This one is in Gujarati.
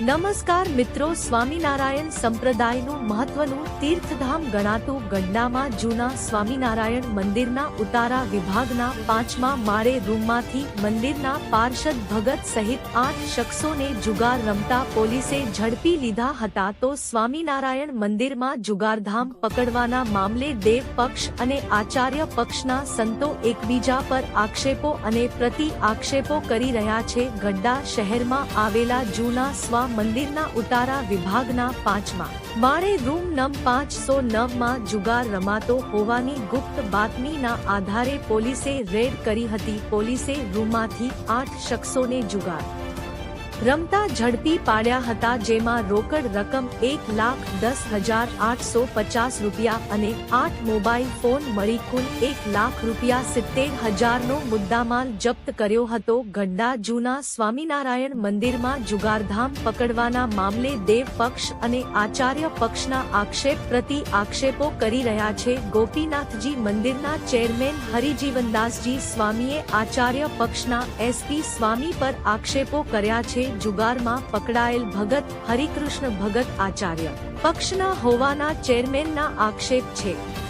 નમસ્કાર મિત્રો, સ્વામિનારાયણ સંપ્રદાયનું મહત્વનું તીર્થધામ ગણાતું ગઢડામાં જૂના સ્વામિનારાયણ મંદિરના ઉતારા વિભાગના પાંચમા માળે રૂમમાંથી મંદિરના પાર્ષદ ભગત સહિત આઠ શખ્સોને જુગાર રમતા પોલીસે ઝડપી લીધા હતા તો સ્વામિનારાયણ મંદિરમાં જુગારધામ પકડવાના મામલે દેવ પક્ષ અને આચાર્ય પક્ષના સંતો એકબીજા પર આક્ષેપો અને પ્રતિ આક્ષેપો કરી રહ્યા છે. ગઢડા શહેરમાં આવેલા જૂના સ્વા મંદિરના ઉતારા વિભાગના પાંચમા. માળે રૂમ નમ પાંચસો નવમાં જુગાર રમાતો હોવાની ગુપ્ત બાતમીના આધારે પોલીસે રેડ કરી હતી. પોલીસે રૂમમાંથી આઠ શખ્સોને જુગાર રમતા ઝડપી પાડ્યા હતા જેમાં રોકડ રકમ એક લાખ દસ હજાર આઠસો પચાસ રૂપિયા અને આઠ મોબાઈલ ફોન મળી કુલ એક લાખ રૂપિયા સિત્તેર હજારનો મુદ્દામાલ જપ્ત કર્યો હતો. ગંડા જૂના સ્વામિનારાયણ મંદિરમાં જુગારધામ પકડવાના મામલે દેવ પક્ષ અને આચાર્ય પક્ષના આક્ષેપ પ્રતિ આક્ષેપો કરી રહ્યા છે. ગોપીનાથજી મંદિરના ચેરમેન હરિજીવનદાસજી સ્વામીએ આચાર્ય પક્ષના એસપી સ્વામી પર આક્ષેપો કર્યા છે. જુગારમાં પકડાયેલ ભગત હરિકૃષ્ણ ભગત આચાર્ય. પક્ષના હોવાના ચેરમેનના આક્ષેપ છે.